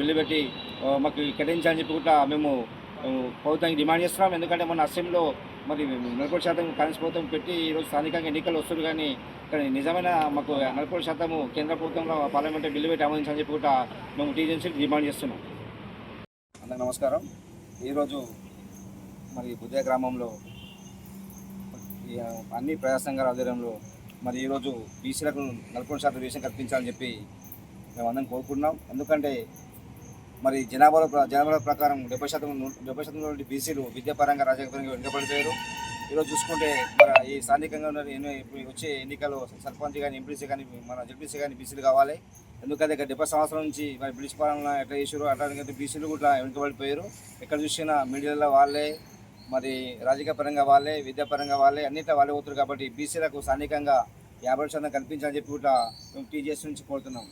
Bill పెట్టి మాకు కేటాయించాలని చెప్పి కూడా మేము ప్రభుత్వానికి డిమాండ్ చేస్తున్నాం. ఎందుకంటే మన అసెంబ్లీలో మరి నలభై శాతం కాంగ్రెస్ ప్రభుత్వం పెట్టి ఈరోజు స్థానికంగా ఎన్నికలు వస్తుంది కానీ ఇక్కడ నిజమైన మాకు నలభై శాతము కేంద్ర ప్రభుత్వంలో పార్లమెంట్ బిల్లు పెట్టి ఆమోదించాలని చెప్పి కూడా మేము టీజెన్సీకి డిమాండ్ చేస్తున్నాం. అందరికి నమస్కారం. ఈరోజు మరి బుద్ధ గ్రామంలో అన్ని ప్రజా సంఘాల ఆధ్వర్యంలో మరి ఈరోజు బీసీలకు నలభై శాతం రిజర్వేషన్ కల్పించాలని చెప్పి మేము కోరుకుంటున్నాం. ఎందుకంటే మరి జనాభా జనాభా ప్రకారం డెబ్బై శాతం డెబ్బై శాతం బీసీలు విద్యాపరంగా రాజకీయపరంగా వెనుకబడిపోయారు ఈరోజు చూసుకుంటే మన ఈ స్థానికంగా ఉన్న ఇప్పుడు వచ్చే ఎన్నికల్లో సర్పంచ్ కానీ ఎంపీసీ కానీ మన జడ్పీసీ కానీ బీసీలు కావాలి. ఎందుకంటే ఇక్కడ డెబ్బై సంవత్సరాల నుంచి మరి బ్రిటిష్ పాలన ఎట్లా చేసారు అట్లాంటి బీసీలు కూడా వెనుకబడిపోయారు ఎక్కడ చూసినా మీడియాలో వాళ్ళే మరి రాజకీయ పరంగా వాళ్ళే విద్యాపరంగా వాళ్ళే అన్నిట్లో వాళ్ళే పోతారు కాబట్టి బీసీలకు స్థానికంగా యాభై శాతం కల్పించాలని చెప్పి కూడా మేము టీజీఎస్ నుంచి కోరుతున్నాం.